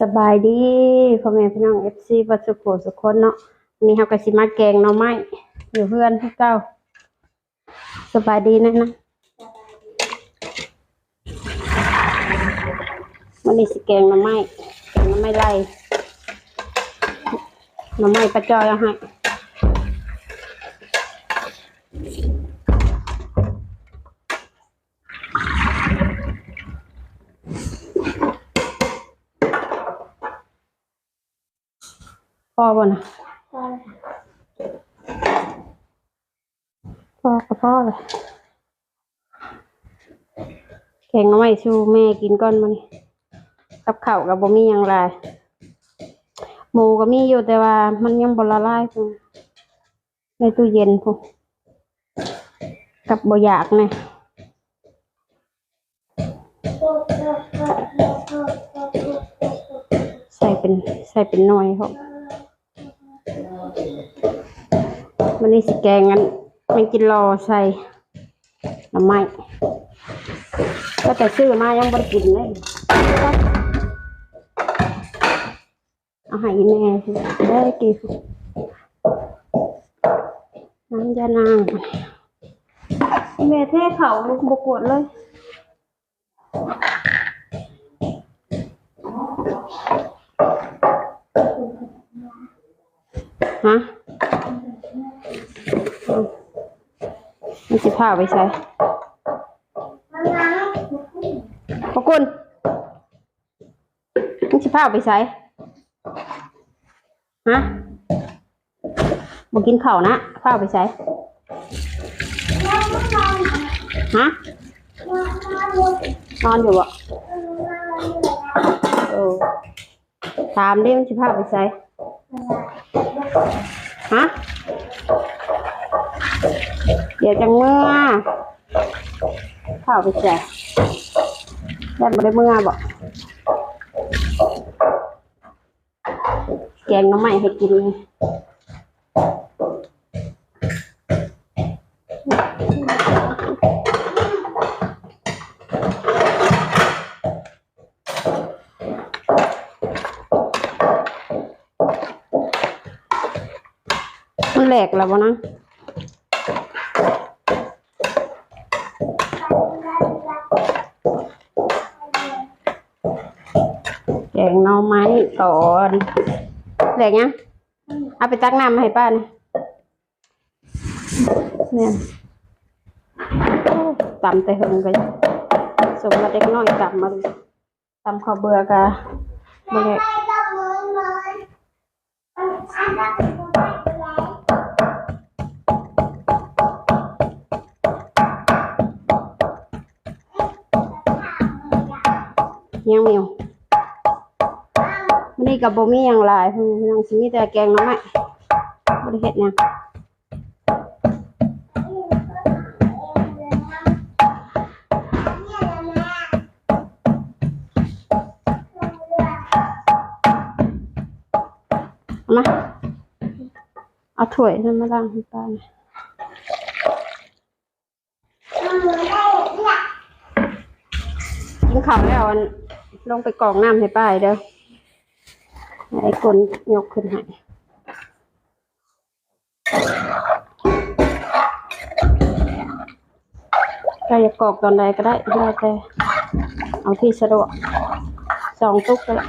สบายดีพ่อแม่พี่น้องเอฟซีปัจจุบันสุกคนเนาะวันนี้เราก็สิมาแกงเนาะไม้อยู่เพื่อนที่เก้า สบายดีนะนะวันนี้สิแกงเนาะไม้แกงเนาะไม้ไล่เนาะไม้ประจอยเอาให้พ่ อบ่นะพ่อกับพ่อเลยแกงหน่อไม้ชูแม่กินก้อนมานี่กับเข้ากับบ่มีหยังหลหมูก็มีอยู่แต่ว่ามันยังบละลายพุ่ในตู้เย็นพุ่กับบ่อยากเนี่ยใส่เป็นใส่เป็นหน่อยครับ นี้สิแกงกันมันกินรอใส่น้ำไม้ก็แต่ซื้อมายังบ่กินเลยเอาให้แม่ได้กินน้ำยานางแม่เทเขาลูกบกวดเลยฮะ มันสิพาไปใส่ขอบคุณมันสิพาไปใส่ฮะบกินข้าวนะข้าวไปใช้ฮะนอนอยู่บ่เออถามดิมันสิพาไปใช้ฮะ เดี๋ยวจังเมื่อข้าวไปใช้แล้วบ่ได้เมื่อบ่แกงน้ำใหม่ให้กินมันแหลกแล้ววะนะ งหน่อไม้ก่อนแหลกยังเอาไปตักน้ำมาให้ป้านี่เนี่ยโอ้ตำแต่หึงไปสมมาเด็กน้อยตำมาเลยตำข้าวเบื่อกะบ่แหลกยังมีอยู่มั นี่กับบมีอย่างหลายเพิ่นยังสิมีแต่แกงน่อไม้บ่ได้เฮ็ดหยังเอามาเอาถ้วยนั้นมาล้างให้ป้าหน่อยกินข้าวแล้วอันลงไปกรองน้ำให้ป้าเด้อ ไอ้คนยกขึ้นให้ใครจะกรอกตอนใดก็ได้แล้แต่เอาที่สะดวกสองตุกก็ได้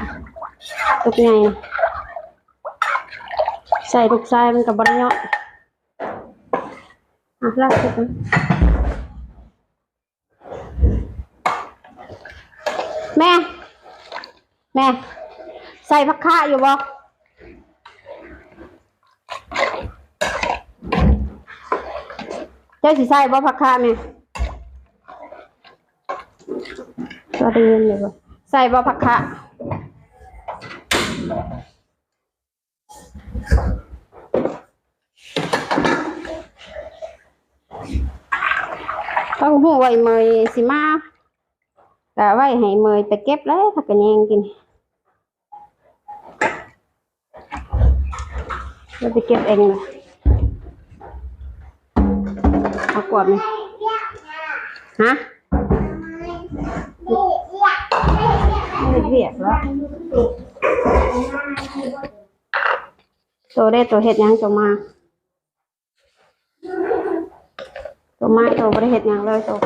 ตุกใหญ่นะใส่ลูกชายมันกับบริยอดอะลากขึ้นมาแม่ แม่ ใส่ผักคะอยู่บ่เจ้าสิใส่บ่ผักคะแม่ก็ได้ยินเลยบ่ใส่บ่ผักคะต้องหูไว้เมยสิมาก็ไว้ให้เมยไปเก็บแล้วถ้ากันแยงกิน เราไปเก็บเองเลยเอากวดไหมฮะไม่เบียดแล้วตัวได้ตัวเห็ดยังตัวมาตัวมาตัวบ่ได้เห็ดยังเลยตัว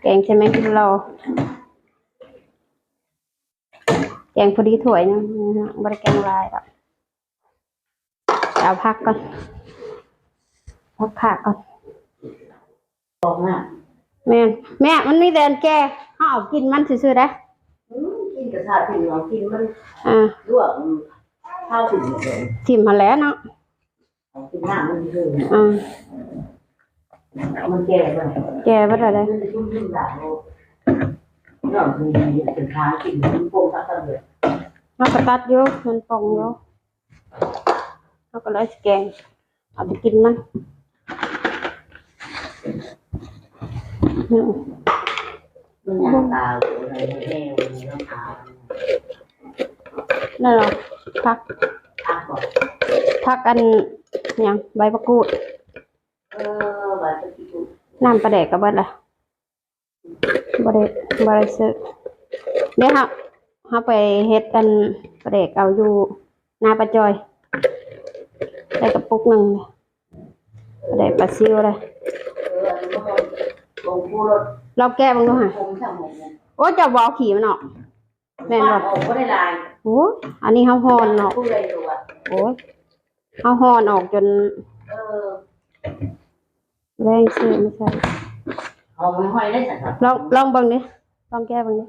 แกงใช่ไหมคุณเราแกงพอดีถ้วยหนึงนะบริแกงหลายหรอกเอาพักก่อนพักผักก่อนบอกนะแม่นแม่มันมีแต่อันแก่เขาเอากินมันซื่อๆได้อืมกินกระชาถึงเรากินมันอ่าลวกข้าวถึงเลยทิมมาแล้วเนาะเอา กินน้ำมันคืออ่ามันแก่ไปแก่บ่ได้เลยมันชุ่มชุ่มด่างโลกเรื่องคือเป็นค้างกินมันโป่งทั้งตะเลยเขาก็ตัดอยู่มันป่องอยู่เขาก็เลยสิแกงเอาไปกินมันอืมมันยางตาอะไรแม่มันน้ำตานั่นเหรอพักพักก่อน พักอันห ยังใบมะกรูดเออใบตะกี้ดูน้ำปลาแดกกับเบิดล่ะบ่ได้บ่ได้ซื้อเดี๋ยวเฮาเฮาไปเฮ็ดอันปลาแดกเอาอยู่หน้าปลาจอยได้กระปุกหนึงเลยปลาแดกปลาซิวเลยเอออันนี้มันลงพูรถเราแก้บ้างดูฮะผมช่างหมดเนี่ยโอ้ยจะบเอาขี่มันออกแม่นบ่โอ้ก็ได้ลายโอ้ยอันนี้เฮาฮอนออกพูดอะไรดูอะโอ้ย เฮาฮอนออกจนเออแรงซื้อไม่ใช่เอาไม่ห้อยได้สักครับลองลองเบิ่งดิลองแก้เบิ่งดิ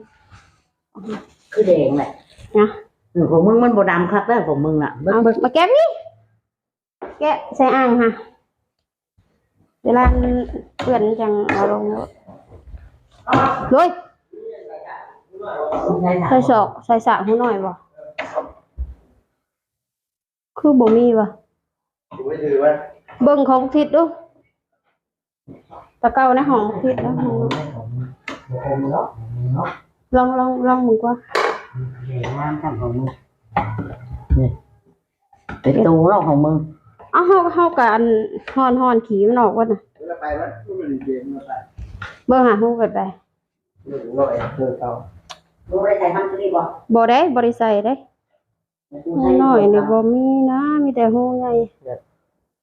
คือแดงแหละนะหนูของมึงมันบดำครับได้ของมึงอะเอามาแก้นี่แกะใส่อ่างค่ะเวลามันเปื้อนจังเอาลงแล้วเลยใช่ใส่ศอกใส่สากหูหน่อยบ่ คือบ่มีบ่ถือไว้ถือไว้เบิ่งของทิศดูตะเก้าในห้องทิศนะของมึงเนาะเนาะลองลองลองมึงกว่าเห็นงามกันของมึงนี่เป็นตูเนาะของมึงเอ้าเฮาเฮากับอันฮอนฮอนขี่มันออกว่าน่ะเวลาไปวัดก็ไม่ได้เกมมาไปเบิ่งหาฮู้เกิดไปหนึ่งร้อยเธอเก่ามึงได้ใส่มันคือบ่บ่ได้บ่ได้ใส่เด้ หูน้อยนี่บ่มีนะ มีแต่หูใหญ่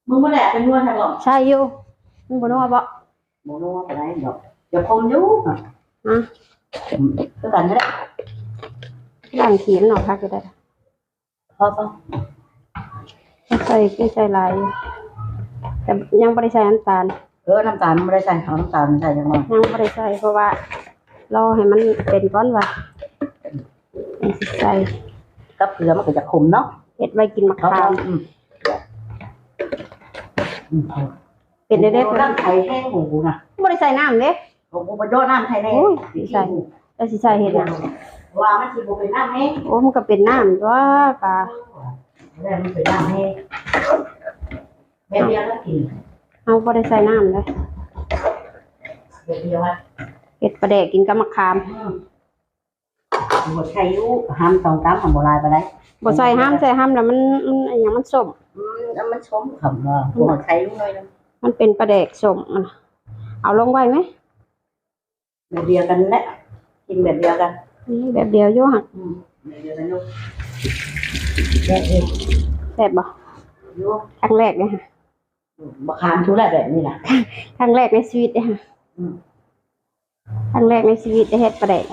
มึงบ่ได้เป็นนวดใช่บ่ใช่อยู่มันบ่นัวบ่มึงนวดไปได้ดอกอย่าพงอยู่ฮะก็กันได้ล้างขี้มันออกคักอยู่ได้พอพอใส่ไม่ใส่หลายอยู่แต่ยังบ่ได้ใส่น้ำตาลเออน้ำตาลไม่ได้ใส่เอาน้ำตาลใส่ยังไงยังบ่ได้ใส่เพราะว่ารอให้มันเป็นก่อนว่าจังสิใส่ กับเกลือมันก็จะขมเนาะเฮ็ดไว้กินมะเขาขามอืมอืมเป็นได้ได้โอ้เพิ่นน้ำไทยแห้งของกูน่ะบ่ได้ใส่น้ำเด้ของกูประโยชน์น้ำไทยแห้งโอ้ยสิใส่แล้วสิใส่เฮ็ดหยังว่ามันสิบ่เป็นน้ำแห้งโอ้มันก็เป็นน้ำตัวปลาแล้วมันเป็นน้ำแห้งแม่เดียวก็กินเฮาบ่ได้ใส่น้ำเลยแม่เดียวว่าเฮ็ดปลาแดกกินกับมะขาม หมดใช้ยุห้ามสองกรัมของโบราณไปได้บ่ใส่ห้ามใส่ห้ามแล้วมันมันอหยังมันส้มอืมแล้วมันชมขำว่าหัวใช้ยุเลยนะมันเป็นปลาแดกส้มอะนะเอาลงไว้ไหมแบบเดียวกันแหละกินแบบเดียวกันนี่แบบเดียวอยู่หักอืมแบบเดียวกันยุแบบเดียวแซ่บบ่ยุครั้งแรกเนี่ยค่ะบักขามทุเรศแบบนี้นะครั้งแรกในชีวิตเนี่ยค่ะอืมครั้งแรกในชีวิตได้เฮ็ดปลาแดก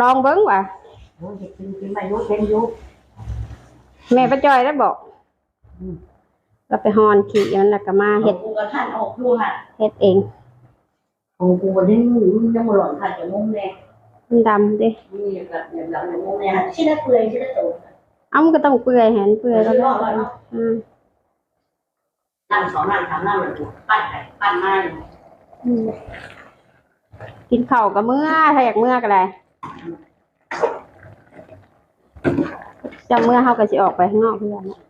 ลองเบิ่งว่ะโอ้ยกินกินมายุเป็นยุแม่ป้าจอยได้บอกอืมเราไปฮอนขี่มันแล้วก็มาเห็เฮ็ดดกูกระทันออกดูฮะเฮ็ดเองของกูวันนี้มันจะมาหล่นขัดกับมุ้งแดงมันดำเด้มีแบบแบบหลังมุ้งแดงชิ้นละเปลือยชิ้นละตัวเอ้ามันก็ต้องเปื่อยเห็นเปื่อยแล้วรก็อดแล้วเนาะอืมนั่งสองนั่งสามนั่งเลยกูปั้นไปปั้นมาเลยอืมกินข้าวกับเมื่อถ้าอยากเมื่อก็ได้ จะเมื่อเฮาก็สิออกไปข้างนอกเพื่อนน่ะ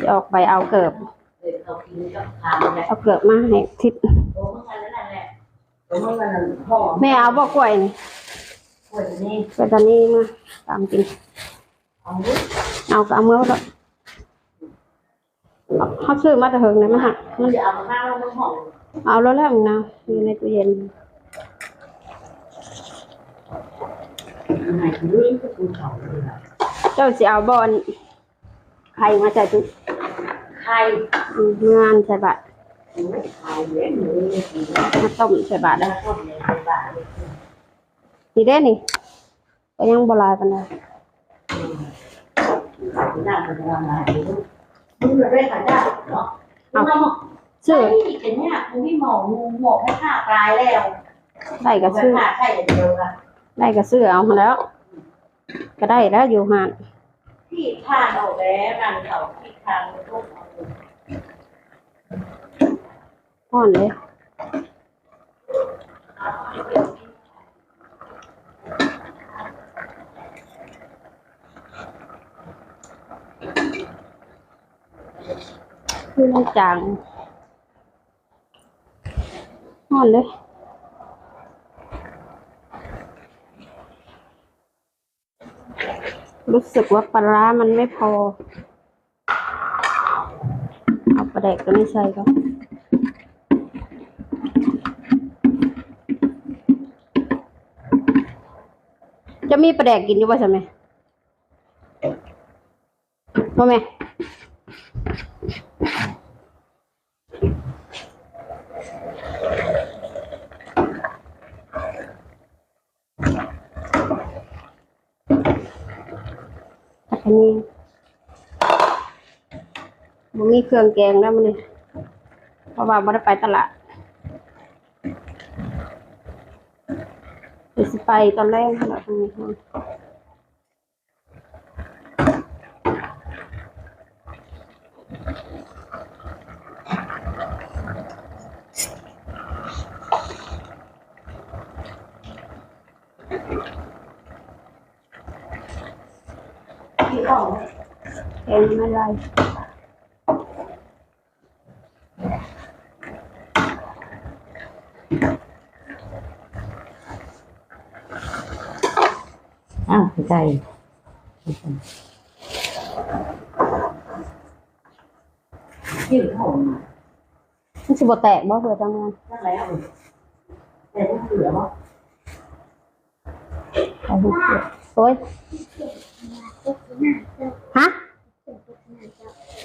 สิออกไปเอาเกิบเลยเขากินก็ทานเลยเอาเกิบมาให้ทิศโอ้เมื่อกันนั่นแหละโอ้เมื่อกันนั่นพ่อแม่เอาบ่กล้วยนี่ป่วยนี่กล้วยตอนนี้มาตามกินเอาลูกเอาก็เอามือแล้วเขาซื้อมาแต่เฮิงนะมันหักมันจะเอามาข้าวแล้วมันหอมเอาแล้วแล้วนะอยู่ในตู้เย็น ยังไงคือเรื่องที่คุณเขาเลยอะเจ้าสิเอาบอนไข่มาใส่ตู้ไข่อืมเมื่อนใส่บาตรโอ้ยไข่เลี้ยงเลยมาต้มใส่บาตรแล้ได้วก็ในบ้านนี่เด้นี่ก็ยังบ่หลายปานใดน่าจะทำอะไรมึงได้ขายได้เนาะเอาซื้อไอ้เป็นเนี่ยมึงไม่หมองูหมอแค่ขาตายแล้วได้ก็ซื้อขาใช่เดียวกัน ได้ก็ซื้อเอามาแล้ว ก็ได้แล้วอยู่ห่านที่ทานออกแล้วกันเขาที่ทานลูกอ่อนเลยคือมันจางอ่อนเลย รู้สึกว่าปลาร้ามันไม่พอ เอาปลาแดกตัวนี้ใส่ก็จะมีปลาแดกกินอยู่ป่ะใช่ไหมพ่อแม่ อันนี้มันมีเครื่องแกงแล้วมันนี่เพราะว่าไม่ได้ไปตลาดเดี๋ยวสิไปตอนแรกขนาดตรงนี้ ไม่ไรอ้าวใจยืดหอมมันสิบ่แตกบ่เผื่อจังงานนั่นแ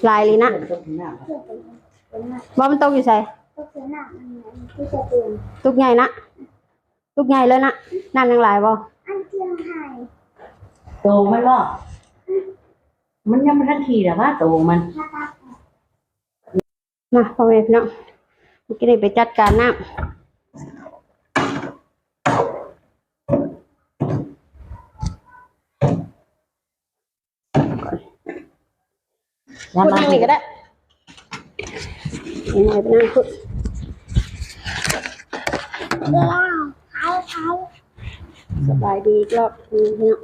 ล้วแต่ต้องเหลือว่าเอาหุบเสียโอ้ยฮะลายเลยนะต้องหน้าว่ามันตกอยู่ใส่ก็คือหนักมันเหมือนที่จะเตือนตุกใหญ่นะตุกใหญ่เลยนะนั่นยังหลายบ่อันเทียงไทยโตมันว่ามันยังไม่ทันทีแต่ว่าโตมันถ้าตักมาพ่อแม่พี่น้องเมื่อกี้นี่ไปจัดการน้ำ พูดนั่งนี่ก็ได้ยังไงไปนั่งพูดเดี๋ยวไทยไทยสบายดีอีกรอบหนึงพี่น้อง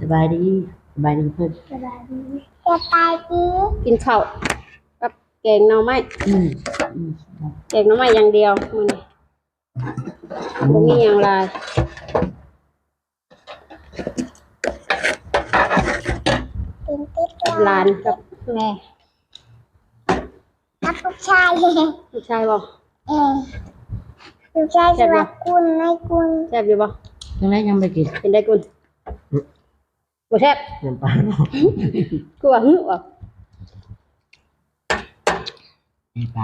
สบายดีสบายดีเพื่อนสบายดีจะตายดีกินข้าวกับแกงหน่อไม้อืมอืมแกงหน่อไม้อย่างเดียวมื้อนี้บ่มีอย่างไร เป็นติ๊ กกับหลานกับแม่กับผู้ชายลูกชายบ่เออผู้ชายสวัสดิ์คุณนายคุณแซ่บอยู่บ่ยังไงยังไม่กินเป็นได้กุนบ่แซ่บเดินไปกูว่าหึบ่เดินไป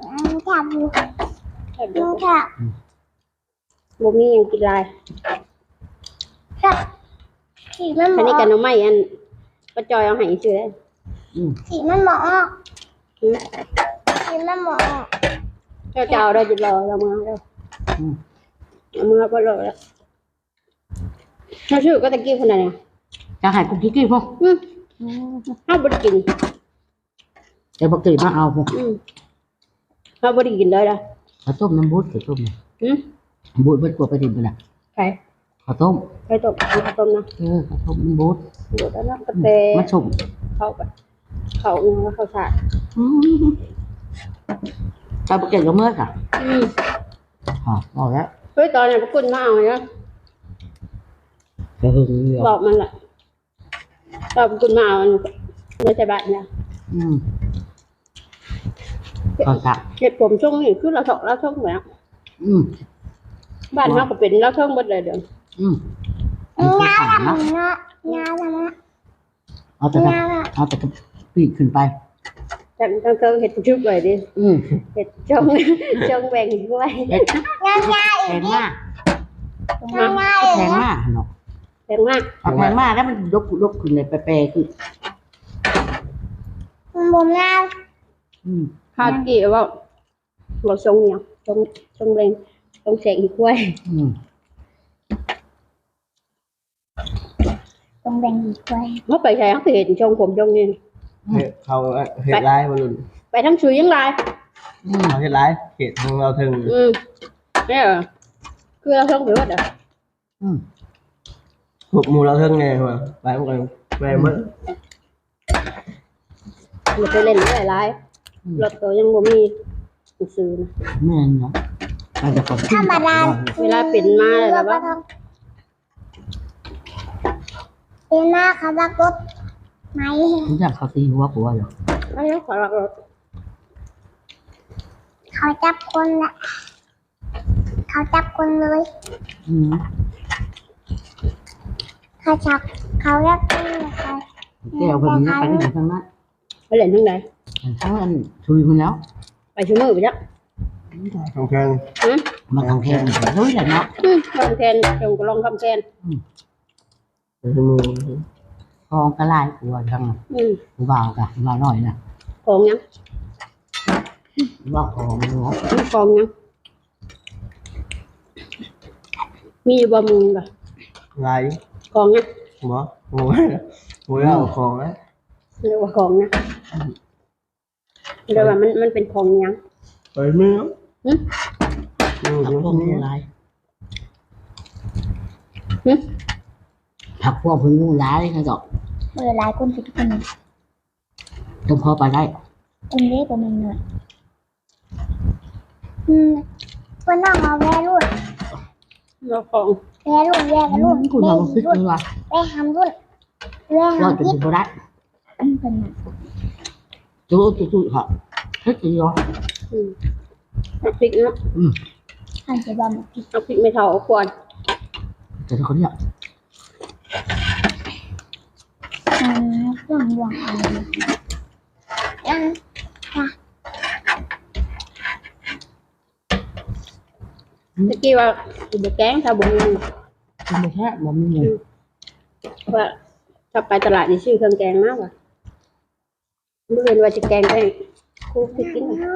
อันทับอยู่แซ่บอยู่อันทับบ่มีหยังกินหลายครับสีมันหมอันอนี้ก็หน่อไม้อัน ป้าจอยเอาให้ซื้อได้อืมสีมันหมอหึสีมันหมอเจ้าจะเอาได้จะรอเรามาเด้ออืมเอามือก็รอแล้วถ้าชื่อก็ตะกี้คนนั้นเนี่ยจะหายกุ๊กกิ๊กพวกอืมเฮาบ่ได้กิน เดี๋ยวปกติมาเอาพวกอืมเฮาบ่ได้กินเลยล่ะข้าวต้มน้ำบูดข้าวต้มหึบูดเบิดกลัวไปดิบไปละไข่ ข้าวต้มไข่ต้มข้าวต้มนะเออข้าวต้มน้ำบูดเดี๋ยวแล้วนะกาแฟมาชมเข้าไปเข้าเนื้อเข้าสารอืมชาวปกติก็เมื่อค่ะอืมอ๋อบอกแล้วเฮ้ยตอนนี้พวกคุณมาเอาเนี่ยก็หึงเดียวบอกมันแหละขอบคุณมาเอาไม่ใช่บ้านเนี่ยอืมก็สักเห็ดผมช่วงนี้คือเราถกเราช่วงแล้วอืมบ้านเราก็เป็นเราช่วงหมดเลยเดี๋ยว อืมอันนี้งาขาดทำนะงางาทำงาเอาแต่กระงาเอาแต่กระปีกขึ้นไปแต่ตั้งเติมเห็ดชุบเลยดิอืมเห็ดช่วงช่วงแบ่งด้วยเอ็ดงางาแพงมากงางาแพงมากเนาะแบ่งมากเอาแพงมากแล้วมันลบลบขึ้นเลยแปรๆคือผมงาอืมข้าวกี่ว่าเราช่วงเนี่ยช่วงช่วงแบ่งช่วงแสงอีกด้วยอืม ต้องแบ่งอีกไว้เมื่อไปใช้เขาเห็นช่วงผมช่วงนี้เฮ็ดเขาเฮ็ดร้ายบอลลูนไปทั้งชุยยังไรอืมเขาเฮ็ดร้ายเขตของเราถึงอืมเนี่ยเหรอคือเราช่วงไปว่าเดี๋ยวอืมหุบหมูเราถึงไงวะไปเหมือนกันไปเมื่อมันไปเล่นหลายหลายรถตัวยังบ่มีหนังสือนะแม่นเนาะเราจะขอบคุณ ธรรมดาเวลาเป็นมาเลยแล้วว่า เป็นหน้าเขาจะกดไหมรู้จักเขาตีหัวผัวเหรออันนี้ขอรักรถเขาจับคนละเขาจับคนเลยอืมเขาจับเขาจับคนเลยเขาแก้วคนนี้ไปได้ถึงทางนั้นไปเล่นทั้งไหนทั้งอันชุยมันแล้ว ไปชั่วโมงไปจ้ะของแข่งอืมมาทางแค่นี้เฮ้ยแหละเนาะอืมลองแทนจงก็ลองคำแทนเป็น ชั่วโมงทองกระลายผัวทางอืมผู้บ่าวกะผู้บ่าวหน่อยนะของยังผู้บ่าวทองเนาะมีของยังมีอยู่บ่มึงกะลายของยังหมอโอ้ยโอ้ยเอาของนะเรียกว่าของนะเรียกว่ามันมันเป็นของยังไปเมื่อหึอยู่ผักอยู่พวกที่งูนี่ลายหึ ผักพวกพึ่งงูลายนะดอกเมื่อหลายคนสิบคนต้องพอไปได้คนเล็กกว่ามันหน่อยอืมคนน้องเอาแว่รุ่นเรียกของแว่รุ่นแว่กับรุ่นคุณแว่เอาฟิกรุ่นเลยว่ะแว่ทำรุ่นแว่เราทำจะพิษกินบ่ได้อืมเป็นน่ะจู้จู้ค่ะเฮ้ยจีอ๋ออืมเอาพริกเนาะอันจะบอมพิษเอาพริกไม่เท่าเอาควรแต่คนเนี้ย มเรื่องหวงอะไรยังตะกี้ว่าสิบแกงถ้าบ่มีมันไม่แค่บ่มีเงินว่าถ้าไปตลาดนี่ซื้อเครื่องแกงมากว่ะเมื่อเรียนว่าจะแกงได้ครูพริกกินอืม